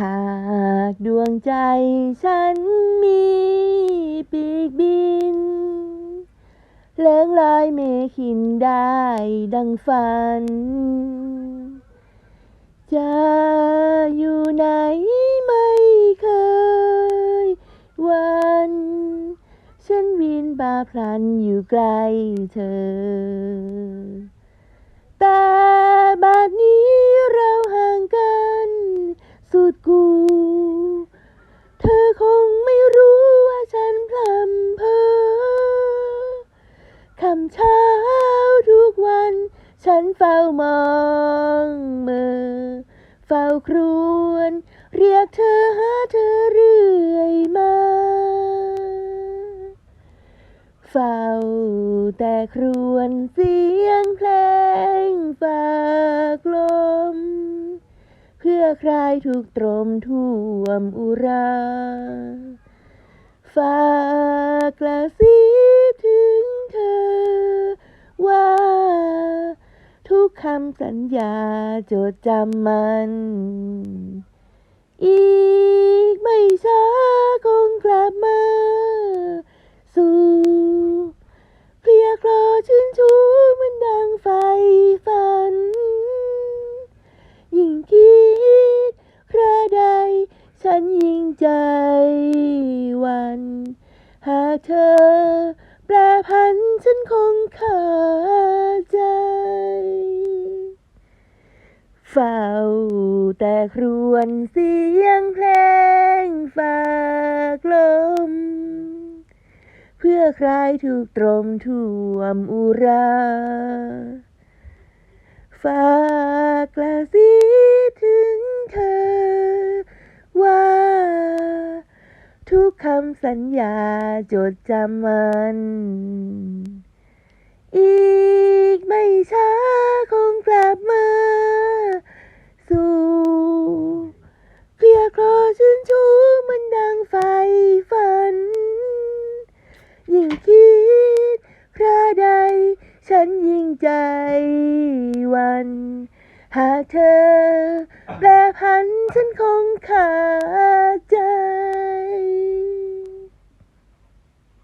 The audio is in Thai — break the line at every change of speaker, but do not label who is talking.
หากดวงใจฉันมีปีกบิน เลื่องลอยเมขินได้ดังฝัน จะอยู่ไหนไม่เคยวัน ฉันวินบาพลันอยู่ไกลเธอ แต่บัดนี้ำเช้าทุกวัน ฉันเฝ้ามองมือ เฝ้าครวน เรียกเธอหาเธอเรื่อยมา เฝ้าแต่ครวนเสียงเพลงฝากลม เพื่อคลายทุกตรมท่วมอุรา ฝากกระซิบถึงเธอ ว่า ทุ กคำสัญญาจดจำมัน อีกไม่ช้าคงกลับมา สู่เพียคลอชื่นชูมันดังไฟฝัน ยิ่งคิดคราใด ฉันยิ่งใจวัน หากเธอแปรพันฉันคงขาดใจ เฝ้าแต่ครวนเสียงเพลงฝากลม เพื่อคลายทุกตรมท่วมอุราฝากกระซิถึงเธอ ว่า ทุกคำสัญญาจดจำมัน อีกไม่ช้าคงกลับมา สู่เพลียคลอชื่นชูเหมันดัง ไฟฝัน ยิ่งคิดพระใด ฉันยิ่งใจวัน หากเธอ แปรพันฉันคงขาดใจ